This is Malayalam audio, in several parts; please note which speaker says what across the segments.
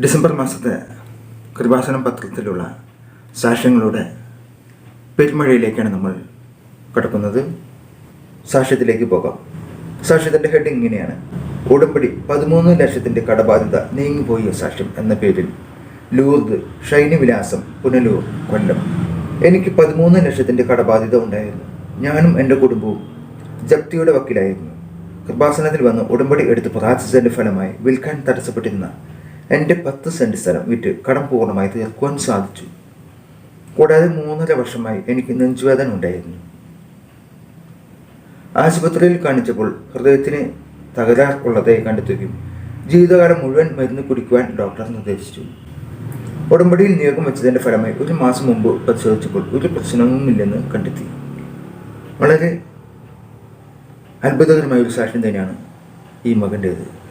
Speaker 1: ഡിസംബർ മാസത്തെ കൃപാസനം പത്രത്തിലുള്ള സാക്ഷ്യങ്ങളുടെ പെരുമഴയിലേക്കാണ് നമ്മൾ കടക്കുന്നത്. സാക്ഷ്യത്തിലേക്ക് പോകാം. സാക്ഷ്യത്തിന്റെ ഹെഡിങ് ഇങ്ങനെയാണ്. ഉടമ്പടി പതിമൂന്ന് ലക്ഷത്തിന്റെ കടബാധ്യത നീങ്ങിപ്പോയ സാക്ഷ്യം എന്ന പേരിൽ. ലൂർദ് ഷൈനി വിലാസം പുനലൂർ കൊല്ലം. എനിക്ക് പതിമൂന്ന് ലക്ഷത്തിന്റെ കടബാധ്യത ഉണ്ടായിരുന്നു. ഞാനും എന്റെ കുടുംബവും ജപ്തിയുടെ വക്കിലായിരുന്നു. കൃപാസനത്തിൽ വന്ന് ഉടമ്പടി എടുത്ത് പ്രാർത്ഥിച്ചതിന്റെ ഫലമായി വിൽക്കാൻ തടസ്സപ്പെട്ടിരുന്ന എന്റെ പത്ത് സെന്റ് സ്ഥലം വിറ്റ് കടം പൂർണമായി തീർക്കുവാൻ സാധിച്ചു. കൂടാതെ മൂന്നര വർഷമായി എനിക്ക് നെഞ്ചുവേദന ഉണ്ടായിരുന്നു. ആശുപത്രിയിൽ കാണിച്ചപ്പോൾ ഹൃദയത്തിന് തകരാർ ഉള്ളതായി കണ്ടെത്തുകയും ജീവിതകാലം മുഴുവൻ മരുന്ന് കുടിക്കുവാൻ ഡോക്ടർ നിർദ്ദേശിച്ചു. ഉടമ്പടിയിൽ നിയോഗം വെച്ചതിന്റെ ഫലമായി ഒരു മാസം മുമ്പ് പരിശോധിച്ചപ്പോൾ ഒരു പ്രശ്നവുമില്ലെന്ന് കണ്ടെത്തി. വളരെ അത്ഭുതകരമായ ഒരു സാക്ഷ്യം തന്നെയാണ് ഈ മകന്റേത്.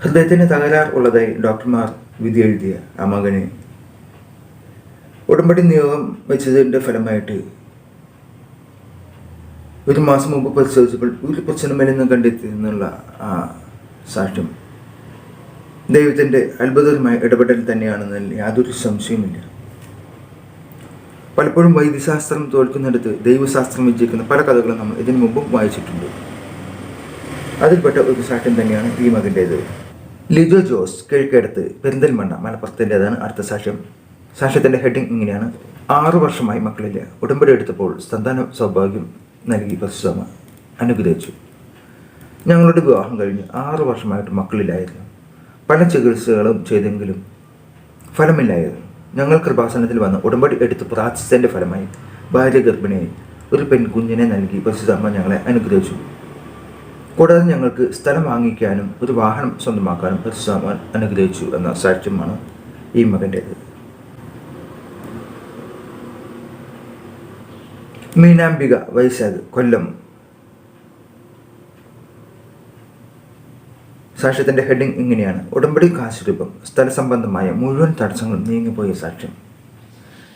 Speaker 1: ഹൃദയത്തിന് തകരാർ ഉള്ളതായി ഡോക്ടർമാർ വിധി എഴുതിയ ആ മകന് ഉടമ്പടി നിയോഗം വെച്ചതിന്റെ ഫലമായിട്ട് ഒരു മാസം മുമ്പ് പരിശോധിച്ചപ്പോൾ ഒരു പ്രശ്നമില്ലെന്ന് കണ്ടെത്തി എന്നുള്ള ആ സാക്ഷ്യം ദൈവത്തിന്റെ അത്ഭുതകരമായ ഇടപെടൽ തന്നെയാണെന്നതിൽ യാതൊരു സംശയവുമില്ല. പലപ്പോഴും വൈദ്യശാസ്ത്രം തോൽക്കുന്നിടത്ത് ദൈവശാസ്ത്രം വിജയിക്കുന്ന പല കഥകളും നമ്മൾ ഇതിനു മുമ്പും വായിച്ചിട്ടുണ്ട്. അതിൽപ്പെട്ട ഒരു സാക്ഷ്യം തന്നെയാണ് ഈ മകന്റേത് ലിജോ ജോസ് കിഴക്കേടത്ത് പെരിന്തൽമണ്ണ മലപ്പുറത്തിന്റെതാണ് അടുത്ത സാക്ഷ്യം. സാക്ഷ്യത്തിന്റെ ഹെഡിങ് ഇങ്ങനെയാണ്. ആറു വർഷമായി മക്കളില്ല ഉടമ്പടി എടുത്തപ്പോൾ സന്താന സൗഭാഗ്യം നൽകി പരിശുദ്ധമ അനുഗ്രഹിച്ചു. ഞങ്ങളുടെ വിവാഹം കഴിഞ്ഞ് ആറു വർഷമായിട്ട് മക്കളില്ലായിരുന്നു പല ചികിത്സകളും ചെയ്തെങ്കിലും ഫലമില്ലായിരുന്നു. ഞങ്ങൾ കൃപാസനത്തിൽ വന്ന് ഉടമ്പടി എടുത്ത് പ്രാർത്ഥിച്ചതിന്റെ ഫലമായി ഭാര്യ ഗർഭിണിയായി ഒരു പെൺകുഞ്ഞിനെ നൽകി പരിശുദ്ധമ്മ ഞങ്ങളെ അനുഗ്രഹിച്ചു. കൂടാതെ ഞങ്ങൾക്ക് സ്ഥലം വാങ്ങിക്കാനും ഒരു വാഹനം സ്വന്തമാക്കാനും ഇസ്ലാമാൻ അനുഗ്രഹിച്ചു എന്ന സാക്ഷ്യമാണ് ഈ മകന്റേത്. മീനാംബിക വൈശാഖ് കൊല്ലം. സാക്ഷ്യത്തിന്റെ ഹെഡിങ് ഇങ്ങനെയാണ്. ഉടമ്പടി കാശുരൂപം സ്ഥലസംബന്ധമായ മുഴുവൻ തടസ്സങ്ങളും നീങ്ങിപ്പോയ സാക്ഷ്യം.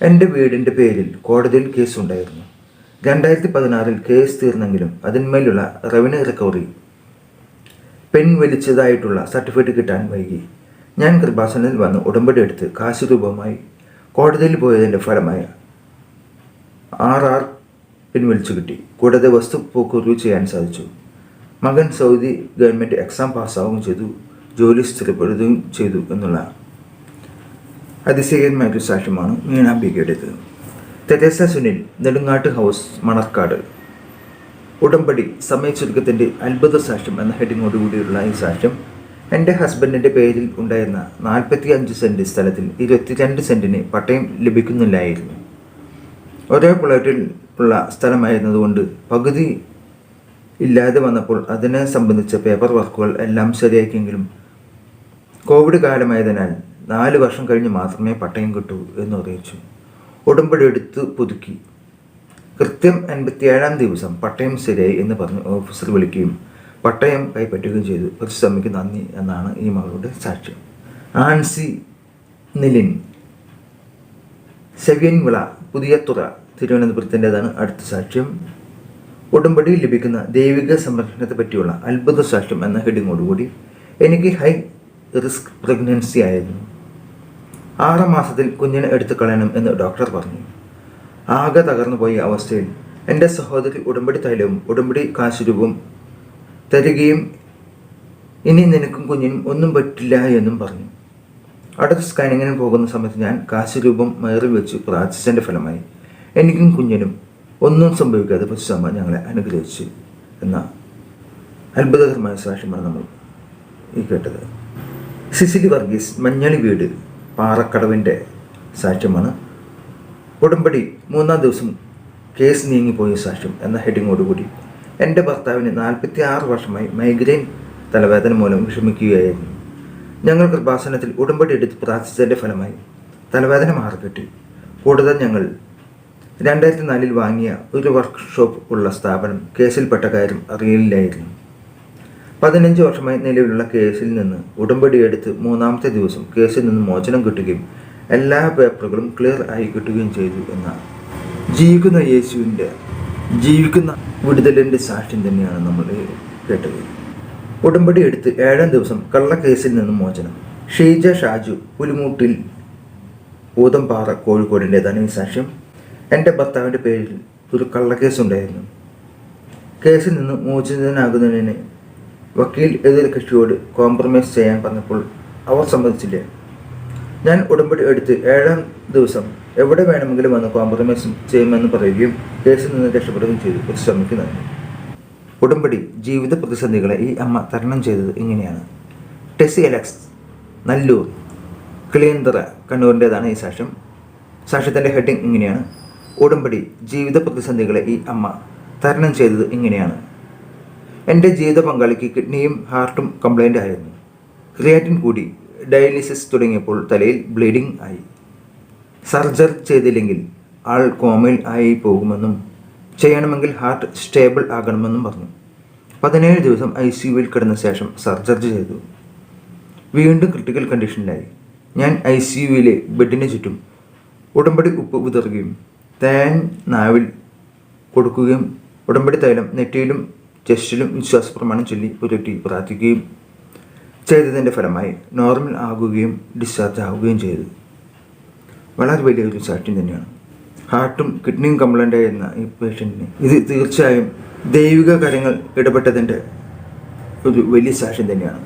Speaker 1: എന്റെ വീടിന്റെ പേരിൽ കോടതിയിൽ കേസുണ്ടായിരുന്നു. രണ്ടായിരത്തി പതിനാറിൽ കേസ് തീർന്നെങ്കിലും അതിന്മേലുള്ള റവന്യൂ റിക്കവറി പിൻവലിച്ചതായിട്ടുള്ള സർട്ടിഫിക്കറ്റ് കിട്ടാൻ വൈകി. ഞാൻ കൃപാസനിൽ വന്ന് ഉടമ്പടി എടുത്ത് കാശ് രൂപമായി കോടതിയിൽ പോയതിന്റെ ഫലമായ ആർ ആർ പിൻവലിച്ചു കിട്ടി. കൂടാതെ വസ്തു പോക്കുറിവ് ചെയ്യാൻ സാധിച്ചു. മകൻ സൗദി ഗവൺമെന്റ് എക്സാം പാസ്സാവുകയും ചെയ്തു ജോലി സ്ഥിരപ്പെടുകയും ചെയ്തു എന്നുള്ള അതിശയകരമായൊരു സാക്ഷ്യമാണ് മീനാംബികയുടേത് തെരേസ സുനിൽ നെടുങ്ങാട്ട് ഹൗസ് മണർക്കാട് ഉടമ്പടി സമയ ചുരുക്കത്തിന്റെ അത്ഭുത സാക്ഷ്യം എന്ന ഹെഡിങ്ങോട് കൂടിയുള്ള ഈ സാക്ഷ്യം എന്റെ ഹസ്ബൻഡിന്റെ പേരിൽ ഉണ്ടായിരുന്ന നാൽപ്പത്തി അഞ്ച് സെന്റ് സ്ഥലത്തിൽ ഇരുപത്തിരണ്ട് സെന്റിന് പട്ടയം ലഭിക്കുന്നില്ലായിരുന്നു. ഒരേ പ്ലോട്ടിൽ ഉള്ള സ്ഥലമായിരുന്നതുകൊണ്ട് പകുതി ഇല്ലാതെ വന്നപ്പോൾ അതിനെ സംബന്ധിച്ച പേപ്പർ വർക്കുകൾ എല്ലാം ശരിയാക്കിയെങ്കിലും കോവിഡ് കാലമായതിനാൽ നാല് വർഷം കഴിഞ്ഞ് മാത്രമേ പട്ടയം കിട്ടൂ എന്ന് അറിയിച്ചു. ഉടമ്പടി എടുത്ത് പുതുക്കി. കൃത്യം അൻപത്തിയേഴാം ദിവസം പട്ടയം ശരിയായി എന്ന് പറഞ്ഞ് ഓഫീസർ വിളിക്കുകയും പട്ടയം കൈപ്പറ്റുകയും ചെയ്തു. പരിശ്രമിക്ക് നന്ദി എന്നാണ് ഈ മകളുടെ സാക്ഷ്യം. ആൻസി നിലിൻ സെവ്യൻവിള പുതിയത്തുറ തിരുവനന്തപുരത്തിന്റെതാണ് അടുത്ത സാക്ഷ്യം. ഉടമ്പടിയിൽ ലഭിക്കുന്ന ദൈവിക സംരക്ഷണത്തെ പറ്റിയുള്ള അത്ഭുത സാക്ഷ്യം എന്ന ഹെഡിങ്ങോടുകൂടി എനിക്ക് ഹൈ റിസ്ക് പ്രഗ്നൻസി ആയിരുന്നു. ആറാം മാസത്തിൽ കുഞ്ഞിനെ എടുത്തു കളയണം എന്ന് ഡോക്ടർ പറഞ്ഞു. ആകെ തകർന്നു പോയ അവസ്ഥയിൽ എന്റെ സഹോദരി ഉടമ്പടി തൈലവും ഉടമ്പടി കാശുരൂപവും തരികയും ഇനി നിനക്കും കുഞ്ഞിനും ഒന്നും പറ്റില്ല എന്നും പറഞ്ഞു. അടുത്ത സ്കാനിങ്ങിന് പോകുന്ന സമയത്ത് ഞാൻ കാശുരൂപം മയറിൽ വെച്ച് പ്രാർത്ഥിച്ചതിന്റെ ഫലമായി. എനിക്കും കുഞ്ഞിനും ഒന്നും സംഭവിക്കാതെ പശുസമ്മ ഞങ്ങളെ അനുഗ്രഹിച്ചു എന്ന അത്ഭുതകരമായ സാക്ഷ്യമാണ് നമ്മൾ ഈ കേട്ടത്. സിസിലി വർഗീസ് മഞ്ഞളി വീട് പാറക്കടവിന്റെ സാക്ഷ്യമാണ്. ഉടമ്പടി മൂന്നാം ദിവസം കേസ് നീങ്ങിപ്പോയ സാക്ഷ്യം എന്ന ഹെഡിങ്ങോടുകൂടി എന്റെ ഭർത്താവിന് നാൽപ്പത്തി ആറ് വർഷമായി മൈഗ്രെയിൻ തലവേദന മൂലം വിഷമിക്കുകയായിരുന്നു. ഞങ്ങൾ കൃപാസനത്തിൽ ഉടമ്പടി എടുത്ത് പ്രാർത്ഥിച്ചതിന്റെ ഫലമായി തലവേദന മാറിക്കിട്ടി. കൂടുതൽ ഞങ്ങൾ രണ്ടായിരത്തി നാലിൽ വാങ്ങിയ ഒരു വർക്ക്ഷോപ്പ് ഉള്ള സ്ഥാപനം കേസിൽപ്പെട്ട കാര്യം അറിയില്ലായിരുന്നു. പതിനഞ്ച് വർഷമായി നിലവിലുള്ള കേസിൽ നിന്ന് ഉടമ്പടി എടുത്ത് മൂന്നാമത്തെ ദിവസം കേസിൽ നിന്ന് മോചനം കിട്ടുകയും എല്ലാ പേപ്പറുകളും ക്ലിയർ ആയി കിട്ടുകയും ചെയ്തു എന്നാണ് ജീവിക്കുന്ന യേശുവിന്റെ ജീവിക്കുന്ന വിടുതലിന്റെ സാക്ഷ്യം തന്നെയാണ് നമ്മൾ കേട്ടത്. ഉടമ്പടി എടുത്ത് ഏഴാം ദിവസം കള്ളക്കേസിൽ നിന്ന് മോചനം. ഷീജ ഷാജു പുലിമൂട്ടിൽ ഊതംപാറ കോഴിക്കോടിന്റെ ധനവി സാക്ഷ്യം. എന്റെ ഭർത്താവിന്റെ പേരിൽ ഒരു കള്ളക്കേസ് ഉണ്ടായിരുന്നു കേസിൽ നിന്ന് മോചിതനാകുന്നതിന് വക്കീൽ എതിർ കക്ഷിയോട് കോംപ്രമൈസ് ചെയ്യാൻ പറഞ്ഞപ്പോൾ അവർ സമ്മതിച്ചില്ല. ഞാൻ ഉടമ്പടി എടുത്ത് ഏഴാം ദിവസം എവിടെ വേണമെങ്കിലും വന്ന് കോംപ്രമൈസ് ചെയ്യുമെന്ന് പറയുകയും കേസിൽ നിന്ന് രക്ഷപ്പെടുകയും ചെയ്തു. ഒരു ശ്രമിക്കുന്ന ഉടമ്പടി ജീവിത പ്രതിസന്ധികളെ ഈ അമ്മ തരണം ചെയ്തത് ഇങ്ങനെയാണ്. ടെസി അലക്സ് നല്ലൂർ കിളിയന്തറ കണ്ണൂരിന്റെതാണ് ഈ സാക്ഷ്യം. സാക്ഷ്യത്തിന്റെ ഹെഡിങ് ഇങ്ങനെയാണ്. ഉടമ്പടി ജീവിത പ്രതിസന്ധികളെ ഈ അമ്മ തരണം ചെയ്തത് ഇങ്ങനെയാണ്. എന്റെ ജീവിത പങ്കാളിക്ക് കിഡ്നിയും ഹാർട്ടും കംപ്ലൈന്റ് ആയിരുന്നു. ക്രിയാറ്റിൻ കൂടി ഡയാലിസിസ് തുടങ്ങിയപ്പോൾ തലയിൽ ബ്ലീഡിംഗ് ആയി. സർജറി ചെയ്തില്ലെങ്കിൽ ആൾ കോമയിൽ ആയി പോകുമെന്നും ചെയ്യണമെങ്കിൽ ഹാർട്ട് സ്റ്റേബിൾ ആകണമെന്നും പറഞ്ഞു. പതിനേഴ് ദിവസം ഐ സി യുവിൽ കിടന്ന ശേഷം സർജറി ചെയ്തു. വീണ്ടും ക്രിട്ടിക്കൽ കണ്ടീഷനിലായി ഞാൻ ഐ സി യുവിലെ ബെഡിന് ചുറ്റും ഉടമ്പടി ഉപ്പ് വിതറുകയും തേൻ നാവിൽ കൊടുക്കുകയും ഉടമ്പടി തൈലം നെറ്റിയിലും ചെസ്റ്റിലും വിശ്വാസ പ്രമാണം ചൊല്ലി പുരട്ടി പ്രാർത്ഥിക്കുകയും ചെയ്തതിന്റെ ഫലമായി നോർമൽ ആകുകയും ഡിസ്ചാർജ് ആവുകയും ചെയ്തു. വളരെ വലിയൊരു സാക്ഷ്യം തന്നെയാണ്. ഹാർട്ടും കിഡ്നിയും കംപ്ലൈന്റ് ആയിരുന്ന ഈ പേഷ്യന്റിന് ഇത് തീർച്ചയായും ദൈവിക കാര്യങ്ങൾ ഇടപെട്ടതിന്റെ ഒരു വലിയ സാക്ഷ്യം തന്നെയാണ്.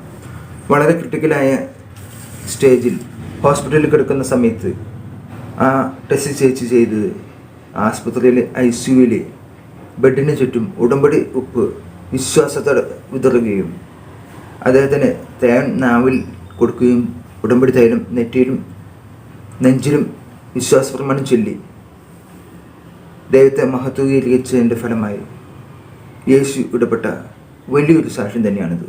Speaker 1: വളരെ ക്രിട്ടിക്കലായ സ്റ്റേജിൽ ഹോസ്പിറ്റലിൽ കിടക്കുന്ന സമയത്ത് ആ ടെസ്റ്റ് ചേച്ചി ചെയ്തത് ആസ്പത്രിയിലെ ഐ സിയുവിൽ ബെഡിന് ചുറ്റും ഉടമ്പടി ഉപ്പ് വിശ്വാസത്തോടെ വിതറുകയും അദ്ദേഹത്തിന് തേൻ നാവിൽ കൊടുക്കുകയും ഉടമ്പടി തൈലം നെറ്റിയിലും നെഞ്ചിലും വിശ്വാസപ്രമാണം ചൊല്ലി ദൈവത്തെ മഹത്വീകരിച്ചതിന്റെ ഫലമായി യേശു ഇടപെട്ട വലിയൊരു സാക്ഷ്യം തന്നെയാണിത്.